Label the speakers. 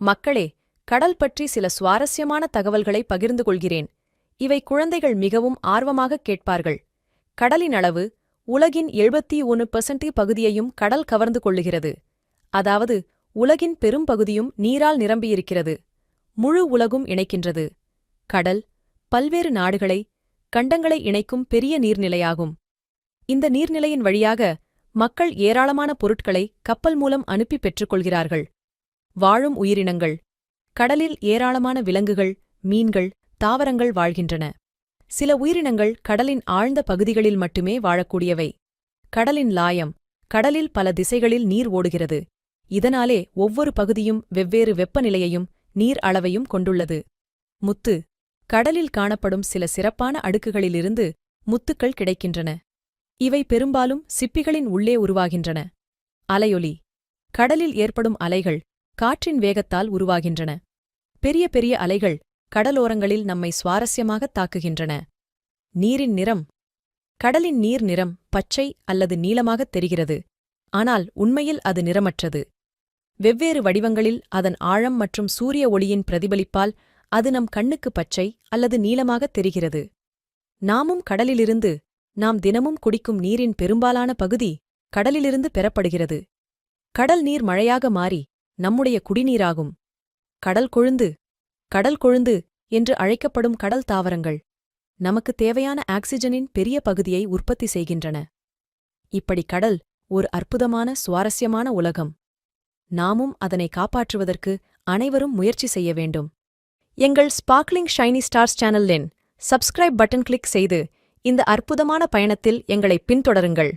Speaker 1: மக்களே கடல் பற்றி சில சுவாரஸ்யமான தகவல்களை பகிர்ந்து கொள்கிறேன். இவை குழந்தைகள் மிகவும் ஆர்வமாக கேட்பார்கள். கடலின் அளவு உலகின் எழுபத்தி ஒன்று பெர்சன்டி பகுதியையும் கடல் கவர்ந்து கொள்ளுகிறது. அதாவது உலகின் பெரும்பகுதியும் நீரால் நிரம்பியிருக்கிறது. முழு உலகும் இணைக்கின்றது. கடல் பல்வேறு நாடுகளை கண்டங்களை இணைக்கும் பெரிய நீர்நிலையாகும். இந்த நீர்நிலையின் வழியாக மக்கள் ஏராளமான பொருட்களை கப்பல் மூலம் அனுப்பி பெற்றுக்கொள்கிறார்கள் வாழும் உயிரினங்கள். கடலில் ஏராளமான விலங்குகள் மீன்கள் தாவரங்கள் வாழ்கின்றன. சில உயிரினங்கள் கடலின் ஆழ்ந்த பகுதிகளில் மட்டுமே வாழக்கூடியவை. கடலின் லாயம் கடலில் பல திசைகளில் நீர் ஓடுகிறது. இதனாலே ஒவ்வொரு பகுதியும் வெவ்வேறு வெப்பநிலையையும் நீர் அளவையும் கொண்டுள்ளது. முத்து கடலில் காணப்படும் சில சிறப்பான அடுக்குகளிலிருந்து முத்துக்கள் கிடைக்கின்றன. இவை பெரும்பாலும் சிப்பிகளின் உள்ளே உருவாகின்றன. அலையொலி கடலில் ஏற்படும் அலைகள் காற்றின் வேகத்தால் உருவாகின்றன. பெரிய பெரிய அலைகள் கடலோரங்களில் நம்மை சுவாரஸ்யமாகத் தாக்குகின்றன. நீரின் நிறம். கடலின் நீர் நிறம் பச்சை அல்லது நீளமாகத் தெரிகிறது. ஆனால் உண்மையில் அது நிறமற்றது. வெவ்வேறு வடிவங்களில் அதன் ஆழம் மற்றும் சூரிய ஒளியின் பிரதிபலிப்பால் அது நம் கண்ணுக்கு பச்சை அல்லது நீளமாகத் தெரிகிறது. நாமும் கடலிலிருந்து நாம் தினமும் குடிக்கும் நீரின் பெரும்பாலான பகுதி கடலிலிருந்து பெறப்படுகிறது. கடல் நீர் மழையாக மாறி நம்முடைய குடிநீராகும். கடல் கொழுந்து கடல் கொழுந்து என்று அழைக்கப்படும் கடல் தாவரங்கள் நமக்கு தேவையான ஆக்சிஜனின் பெரிய பகுதியை உற்பத்தி செய்கின்றன. இப்படி கடல் ஒரு அற்புதமான சுவாரஸ்யமான உலகம். நாமும் அதனை காப்பாற்றுவதற்கு அனைவரும் முயற்சி செய்ய வேண்டும். எங்கள் ஸ்பார்க்லிங் ஷைனி ஸ்டார்ஸ் சேனலின் சப்ஸ்கிரைப் பட்டன் கிளிக் செய்து இந்த அற்புதமான பயணத்தில் எங்களை பின்தொடருங்கள்.